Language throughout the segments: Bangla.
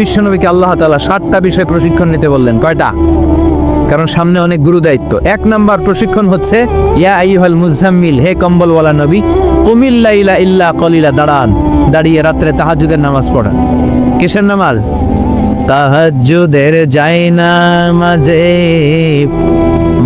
বিশ্বনবীকে আল্লাহ তালা সাতটা বিষয়ে প্রশিক্ষণ নিতে বললেন। কয়টা? কারণ সামনে অনেক গুরু দায়িত্ব। এক নাম্বার প্রশিক্ষণ হচ্ছে, ইয়া আইয়ুহাল মুজাম্মিল হে কম্বলওয়ালা নবী কুমিল্লা ইলা ইল্লা কলিলা, দাঁড়ান। দাঁড়িয়ে রাত্রে তাহাজুদের নামাজ পড়ান। কিসের নামাজ? তাহাজুদের যাই না মাঝে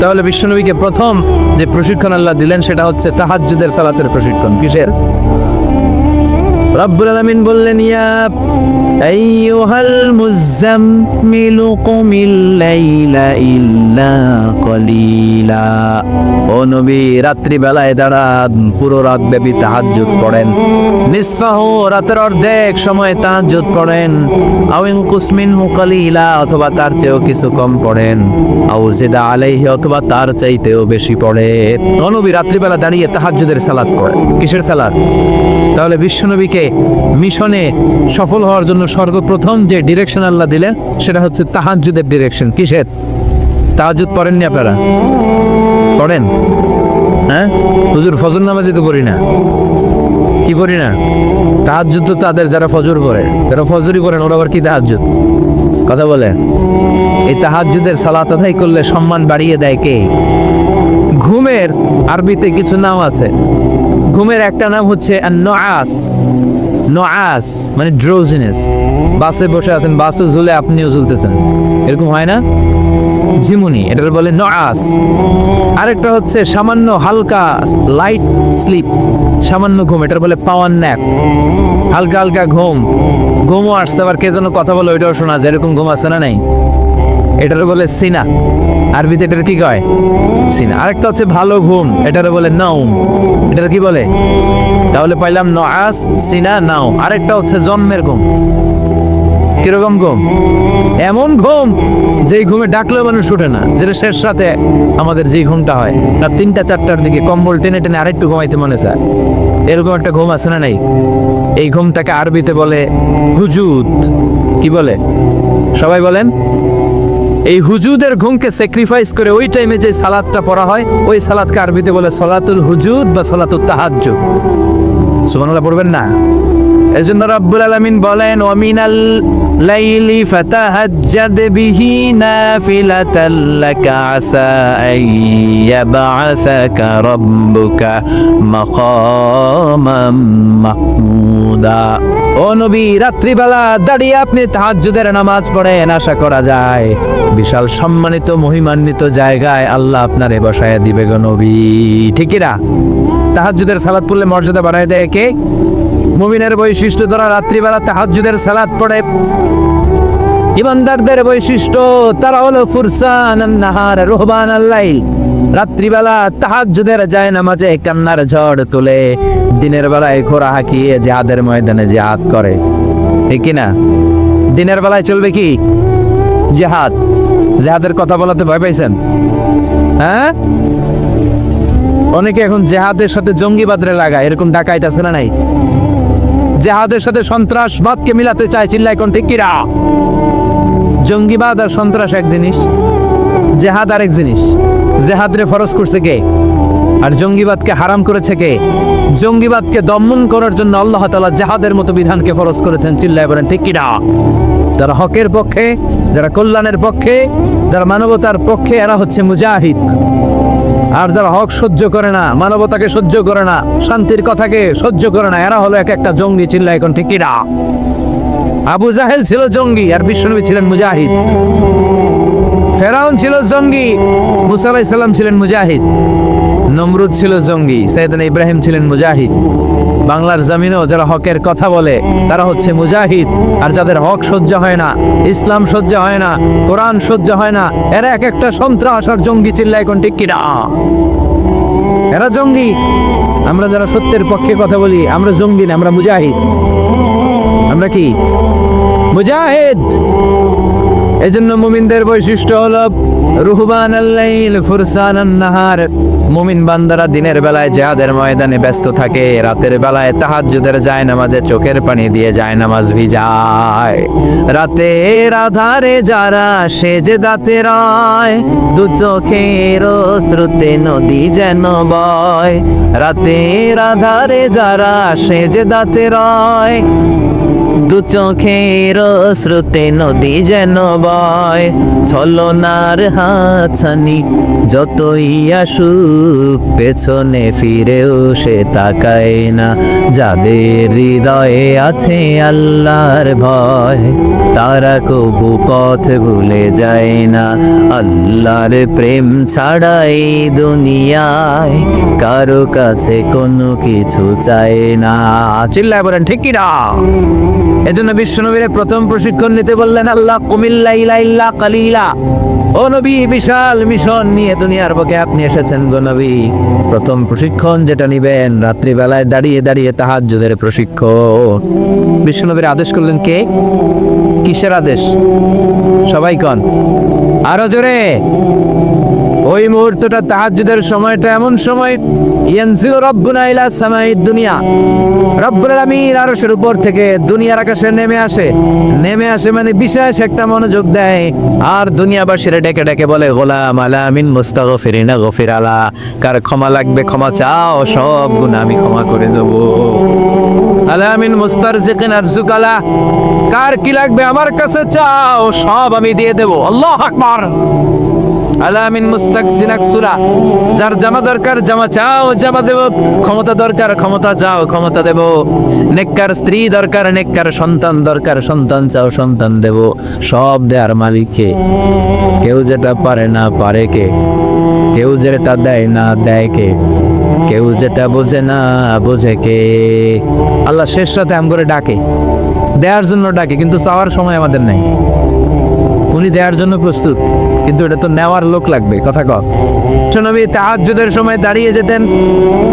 তাহলে বিশ্বনবীকে প্রথম যে প্রশিক্ষণ আল্লাহ দিলেন, সেটা হচ্ছে তাহাজ্জুদের সালাতের প্রশিক্ষণ। কিসের? রব্বুল আলমিন বললেন, ইয়া আইয়ুহাল মুজাম্মিলু কুমিল লাইলা ইল্লা কলিলা ও নবী রাত্রি বেলায় দাঁড়ান, পুরো রাত ব্যাপী তাহাজ্জুদ পড়েন। নিসফাহু রাতের অর্ধেক সময় তাহাজ্জুদ পড়েন। আও ইনকুস মিনহু কলিলা, অথবা তার চেয়েও কিছু কম পড়েন। আও জিদা আলাইহি, অথবা তার চাইতেও বেশি পড়ে। ও নবী, রাত্রিবেলা দাঁড়িয়ে তাহাজ্জুদের সালাত পড়ে কিসের সালাত? তাহলে বিশ্বনবীকে মিশনে সফল হওয়ার জন্য সর্বপ্রথম যে ডিরেকশন আল্লাহ দিলেন, সেটা হচ্ছে তাহাজ্জুদের ডিরেকশন কিসের? তাহাজ্জুদ পড়েননি আপনারা? পড়েন? হ্যাঁ? হুজুর, ফজর নামাজে তো পড়ি না। কি পড়ি না? তাহাজ্জুদ তো তাদের, যারা ফজর পড়ে। যারা ফজরই পড়েন, ওরা আবার কি তাহাজ্জুদ? কথা বলেন। এই তাহাজ্জুদের সালাত আদায় করলে সম্মান বাড়িয়ে দেয় কে? ঘুমের আরবিতে কিছু নাম আছে। ঘুমের একটা নাম হচ্ছে নআস নআস মানে ড্রোজিনেস বাসে বসে আছেন বাসও ঝুলে আপনিও ঝুলতেছেন। এরকম হয় না? ঝিমুনি এটার বলে নআস। আরেকটা হচ্ছে সামান্য হালকা লাইট স্লিপ সামান্য ঘুম এটার বলে পাওয়ার ন্যাপ হালকা হালকা ঘুম। ঘুমও আসছে, আবার কে যেন কথা বলে, ওইটাও শোনা যায়। এরকম ঘুম আছে না নাই? এটার বলে সিনা। আরবিতে এটার কি কয়? সিনা। আরেকটা হচ্ছে ভালো ঘুম। এটার বলে নাউম এটার কি বলে? তাহলে পাইলাম নআস সিনা নাও আরেকটা হচ্ছে জন্মের ঘুম। কীরকম ঘুম? এমন ঘুম যেই ঘুমে ডাকলেও মানুষ উঠে না, যেটা শেষ রাতে আমাদের যেই ঘুমটা হয়। রাত তিনটা, চারটার দিকে কম্বল টেনে টেনে আরেকটু ঘুমাইতে মনে চায়। এরকম একটা ঘুম আছে না নাই? এই ঘুমটাকে আরবিতে বলে হুজুদ। কি বলে? সবাই বলেন? এই হুজুদের ঘুমকে স্যাক্রিফাইস করে ওই টাইমে যে সালাদটা পড়া হয়, ওই সালাদকে আরবিতে বলে সলাতুল হুজুদ বা সলাতুল তাহাজ্জ সুবহানাল্লাহ, পড়বেন না? এই এজন্য রাব্বুল আলামিন বলেন ওয়ামিনাল লাইলি ফাতাহাজ্জাদ বিহি নাফিলাতাল লাকা আসা আন ইয়াবআসাকা রাব্বুকা মাকামাম মাহমুদা। ও নবী, রাত্রিবেলা দাঁড়িয়ে আপনি তাহাজ্জুদের নামাজ পড়েন, আশা করা যায় বিশাল সম্মানিত, মহিমান্বিত জায়গায় আল্লাহ আপনারে বসায় দিবে গো নবী। ঠিকই না? তাহাজ্জুদের সালাত পড়লে মর্যাদা বাড়ায় দেয় কে? মুমিনের বৈশিষ্ট্য তারা রাত্রিবেলা তাহাজ্জুদের সালাদ পড়ে। ইমানদারদের বৈশিষ্ট্য, তারা হলো ফুরসান নাহার, রোহবান আল্লাইল রাত্রিবেলা তাহাজ্জুদের যায় নামাজে, কান্নার ঝড় তুলে। দিনের বেলায় ঘোড়া হাঁকিয়ে জিহাদের ময়দানে জিহাদ করে। ঠিক দিনের বেলায় চলবে কি? জিহাদ। জিহাদের কথা বলাতে ভয় পাইছেন? হ্যাঁ? অনেকে এখন জেহাদের সাথে জঙ্গিবাদরে লাগায়, এরকম ডাকাইত আছে না নাই? জেহাদের সাথে সন্ত্রাসবাদকে মিলাতে চায় চিল্লাই কোন ঠিক কিরা। জঙ্গিবাদ আর সন্ত্রাস এক জিনিস, জেহাদ আরেক জিনিস। জেহাদরে ফরজ করছে কে? আর জঙ্গিবাদকে হারাম করেছে কে? জঙ্গিবাদকে দমন করার জন্য আল্লাহ তাআলা জেহাদের মতো বিধানকে ফরজ করেছেন চিল্লাই বলেন, ঠিক কিনা যারা হকের পক্ষে, যারা কল্যাণের পক্ষে, যারা মানবতার পক্ষে, এরা হচ্ছে মুজাহিদ। আর যারা হক সহ্য করে না, মানবতাকে সহ্য করে না, শান্তির কথাকে সহ্য করে না, এরা হলো এক একটা জঙ্গি চিল্লা এখন ঠিক কিরা আবু জাহেল ছিল জঙ্গি আর বিশ্বনবী ছিলেন মুজাহিদ। ফেরাউন ছিল জঙ্গি, মুসা আলাইসাল্লাম ছিলেন মুজাহিদ। নমরুদ ছিল জঙ্গি সৈয়দ ইব্রাহিম ছিলেন মুজাহিদ। বাংলার জমিনেও যারা হকের কথা বলে, তারা হচ্ছে মুজাহিদ। আর যাদের হক সহ্য হয় না, ইসলাম সহ্য হয় না, কোরআন সহ্য হয় না, এরা এক একটা সন্ত্রাস আর জঙ্গি চিল্লায় কোন কিনা? এরা জঙ্গি। আমরা যারা সত্যের পক্ষে কথা বলি, আমরা জঙ্গি না, আমরা মুজাহিদ। আমরা কি? মুজাহিদ! এই জন্য মুমিনদের বৈশিষ্ট্য হলো রুহবান আল্লাইল ফুরসান নাহার। মুমিন বান্দারা দিনের বেলায় জেহাদের ময়দানে ব্যস্ত থাকে, রাতের বেলায় তাহাজ্জুদের যায় নামাজে চোখের পানি দিয়ে যায় নামাজ ভিজায়। রাতে রাধারে যারা সেজে দাতে রায়, দু চোখের শ্রুতে নদী যেন বয়। রাতে রাধারে যারা সেজে দাতে রয় দু চোখের শ্রুতে নদী যেন বয়, ছলনার হাছানি যতই আসুক, পেছনে ফিরেও সে তাকায় না। যাদের হৃদয়ে আছে আল্লাহর ভয়, তারা কবু পথ ভুলে যায় না। আল্লাহর প্রেম ছাড়া এই দুনিয়ায় কারও কাছে কোনো কিছু চায় না। চিল্লায় বলেন, ঠিক কি না এজন্য বিশ্বনবীর প্রথম প্রশিক্ষণ নিতে বললেন, আল্লাহ, কুমিল্লা ইলা ইল্লা কালিলা। ও নবী, বিশাল মিশন নিয়ে দুনিয়ার বুকে আপনি এসেছেন গো নবী। প্রথম প্রশিক্ষণ যেটা নিবেন, রাত্রিবেলায় দাঁড়িয়ে দাঁড়িয়ে তাহাজ্জুদের প্রশিক্ষণ। বিশ্বনবীর আদেশ করলেন কে? কিসের আদেশ? সবাই কন। আরও জোরে। ওই মুহূর্তটা তাহাজ্জুদের সময়টা এমন সময়। ইয়ানজিল রব্বুনা ইলা সামাইদ দুনিয়া। রব্বুল আলামিন আরশের উপর থেকে দুনিয়ার আকাশে নেমে আসে। নেমে আসে মানে বিশেষ একটা মনোযোগ দেয়। আর দুনিয়াবাসীরা ডেকে ডেকে বলে, গোলাম আলামিন মুস্তাগফিরিনা, গফির আলা। কার ক্ষমা লাগবে, ক্ষমা চাও, সব গুনাহ আমি ক্ষমা করে দেব। আলামিন মুস্তারজিকিন আরজুকালা কার কি লাগবে আমার কাছে চাও, সব আমি দিয়ে দেব। আল্লাহ আকবার। আলামিন মুস্তাকসিনাক সুরা। যার জামা দরকার, জামা চাও, জামা দেব। ক্ষমতা দরকার, ক্ষমতা চাও, ক্ষমতা দেব। নেককার স্ত্রী দরকার, নেককার সন্তান দরকার, সন্তান চাও, সন্তান দেব। সব দেয়ার মালিককে। কেউ যেটা পারে না পারে কে? কেউ যেটা দেয় না দেয় কে? কেউ যেটা বোঝে না বোঝে কে? আল্লাহ শেষ সাথে আম করে ডাকে। দেওয়ার জন্য ডাকে, কিন্তু চাওয়ার সময় আমাদের নাই। উনি দেওয়ার জন্য প্রস্তুত। কিন্তু এটা তো নেওয়ার লোক লাগবে, কথা কর নবী তাহাজ্জুদের সময় দাঁড়িয়ে যেতেন,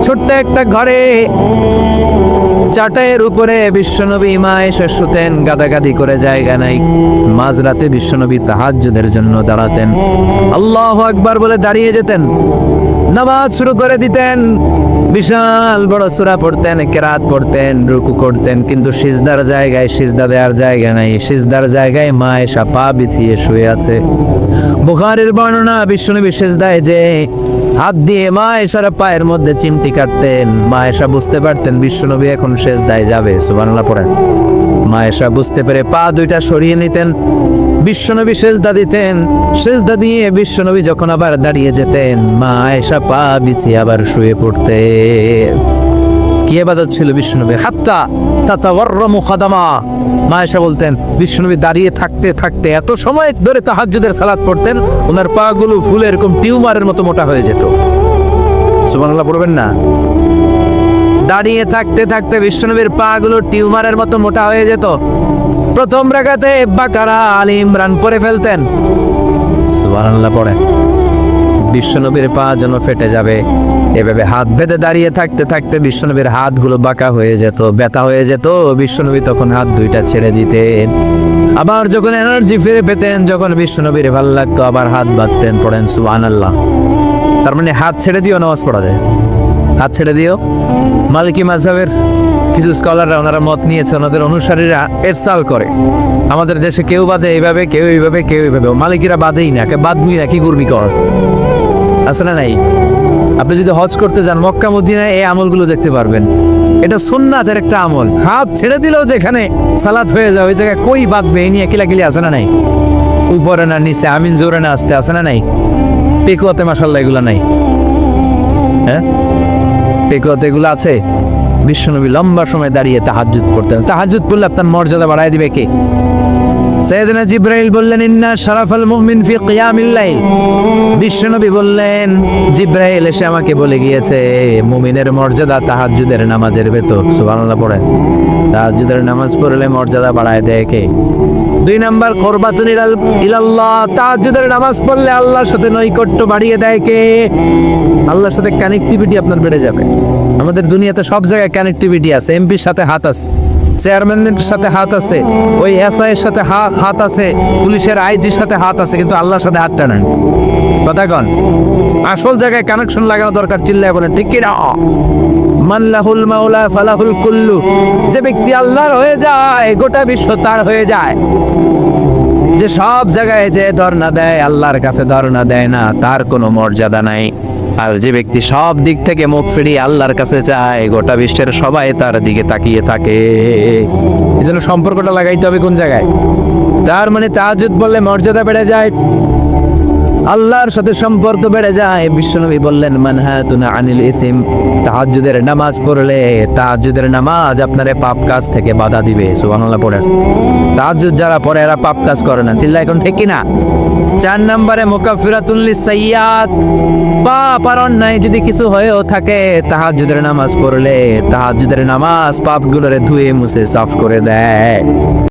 ছোট্ট একটা ঘরে। চাটায়ের উপরে বিশ্বনবী মা এসে শুতেন, গাদাগাদি করে জায়গা নাই। মাঝরাতে বিশ্বনবী তাহাজ্জুদের জন্য দাঁড়াতেন। আল্লাহ একবার বলে দাঁড়িয়ে যেতেন। নামাজ শুরু করে দিতেন। বিশাল বড় সূরা পড়তেন, কেরাত পড়তেন, রুকু করতেন, কিন্তু সিজদার জায়গায় সিজদা দেওয়ার জায়গা নাই। সিজদার জায়গায় মা এসা পা বিছিয়ে শুয়ে আছে। বুখারের বর্ণনা বিশ্বনবী সিজদায় যে হাত দিয়ে মা এসার পায়ের মধ্যে চিমটি কাটতেন মা এসা বুঝতে পারতেন বিশ্বনবী এখন সেজদায় যাবে। সুবহানাল্লাহ, পড়েন। মা এসা বুঝতে পেরে পা দুইটা সরিয়ে নিতেন। বিশ্বনবী সেজদা দিতেন। সেজদা দিয়ে বিশ্বনবী যখন আবার দাঁড়িয়ে যেতেন, মা এসা পা বিছিয়ে আবার শুয়ে পড়তেন। কি এবাদত ছিল বিষ্ণুনবী হাত্তা তাতা ওয়ার্রমু খাদামা। মা এসে বলতেন বিষ্ণুনবী দাঁড়িয়ে থাকতে থাকতে এত সময় ধরে তাহাজ্জুদের সালাত পড়তেন, ওনার পা গুলো ফুলে এরকম টিউমারের মতো মোটা হয়ে যেত। সুবহানাল্লাহ, পড়বেন না? দাঁড়িয়ে থাকতে থাকতে বিষ্ণুনবীর পা গুলো টিউমারের মতো মোটা হয়ে যেত। প্রথম রাগাতে বাকারা আলী ইমরান পরে ফেলতেন। সুবহানাল্লাহ পড়েন বিশ্বনবীর পা যেন ফেটে যাবে। এভাবে হাত বেঁধে দাঁড়িয়ে থাকতে থাকতে বিশ্বনবীর হাতগুলো বাঁকা হয়ে যেত, ব্যথা হয়ে যেত। বিশ্বনবী তখন হাত দুইটা ছেড়ে দিতেন। আবার যখন এনার্জি ফিরে পেতেন, যখন বিশ্বনবীর ভালো লাগতো আবার হাত বাঁধতেন, পড়েন সুবান আল্লাহ তার মানে হাত ছেড়ে দিও নামাজ পড়া যায়। হাত ছেড়ে দিও। মালিকি মাঝহের কিছু স্কলাররা ওনারা মত নিয়েছে ওনাদের অনুসারীরা এরসাল করে। আমাদের দেশে কেউ বাদে এইভাবে, কেউ এইভাবে কেউ এইভাবে। মালিকিরা বাদেই না কে বাদবি না কি করবি কর। আছে না নাই? আপনি যদি হজ করতে যান মক্কা, মদিনায়, এই আমলগুলো দেখতে পারবেন। এটা সুন্নাতের একটা আমল। হাত ছেড়ে দিলেও যেখানে সালাত হয়ে যায়, ওই জায়গায় কই বাঁধবে এই নিয়ে কিলাকিলি আছে না নাই? উপরে না নিচে, আমিন জোরে না আসতে, আছে না নাই? পেকুয়াতে মাসাল্লাহ এগুলো নাই। হ্যাঁ? এগুলো আছে? বিশ্বনবী লম্বা সময় দাঁড়িয়ে তাহাজ্জুদ করতেন তাহাজ্জুদ পড়লে আপনার মর্যাদা বাড়ায় দিবে কে? সৈয়দনা জিব্রাইল বললেন, ইন্না শারাফাল ফি বিশ্বনবী বললেন, জিব্রাইল এসে আমাকে বলে গিয়েছে, মুমিনের মর্যাদা তাহাজ্জুদের নামাজের ভেতর। সুবহানাল্লাহ পড়েন। তাহাজ্জুদের নামাজ পড়লে মর্যাদা বাড়ায় দেয় কে? দুই নাম্বার কোরবাতুন ইলাল ইলাল্লাহ, তাহাজ্জুদের নামাজ পড়লে আল্লাহর সাথে নৈকট্য বাড়িয়ে দেয় কে? আল্লাহর সাথে কানেক্টিভিটি আপনার বেড়ে যাবে। আমাদের দুনিয়াতে সব জায়গায় কানেক্টিভিটি আছে এমপির সাথে হাত আছে চেয়ারম্যানের সাথে হাত আছে, ওই এসআই এর সাথে হাত হাত আছে, পুলিশের আইজির সাথে হাত আছে, কিন্তু আল্লাহর সাথে হাতটা নেন কথা কন, আসল জায়গায় কানেকশন লাগানো দরকার, চিল্লায় বলেন, ঠিক কি না মাল্লাহুল মাওলা ফালাহুল কুল্লু। যে ব্যক্তি আল্লাহর হয়ে যায়, গোটা বিশ্ব তার হয়ে যায়। যে সব জায়গায় যে ধর্ণা দেয়, আল্লাহর কাছে ধর্ণা দেয় না, তার কোনো মর্যাদা নাই। আর যে ব্যক্তি সব দিক থেকে মুখ ফিরিয়ে আল্লাহর কাছে চায়, গোটা বিশ্বের সবাই তার দিকে তাকিয়ে থাকে। এই জন্য সম্পর্কটা লাগাইতে হবে কোন জায়গায়? তার মানে তাহাজুদ বললে মর্যাদা বেড়ে যায়। আল্লাহর সাথে সম্পর্ক বেড়ে যায়। বিশ্বনবী বললেন, মানহাতুনা আনিল ইসিম। তাহাজ্জুদের নামাজ পড়লে তাহাজ্জুদের নামাজ আপনারে পাপ কাজ থেকে বাধা দিবে। সুবহানাল্লাহ, পড়েন। তাহাজ্জুদ যারা পড়ে, এরা পাপ কাজ করে না। চিল্লা এখন ঠিক না চার নম্বরে মুকাফিরাতুল লিসাইয়াত পাপ আর অন্যায় যদি কিছু হয়েও থাকে, তাহাজ্জুদের নামাজ পড়লে তাহাজ্জুদের নামাজ পাপগুলোরে ধুয়ে মুছে, সাফ করে দেয়।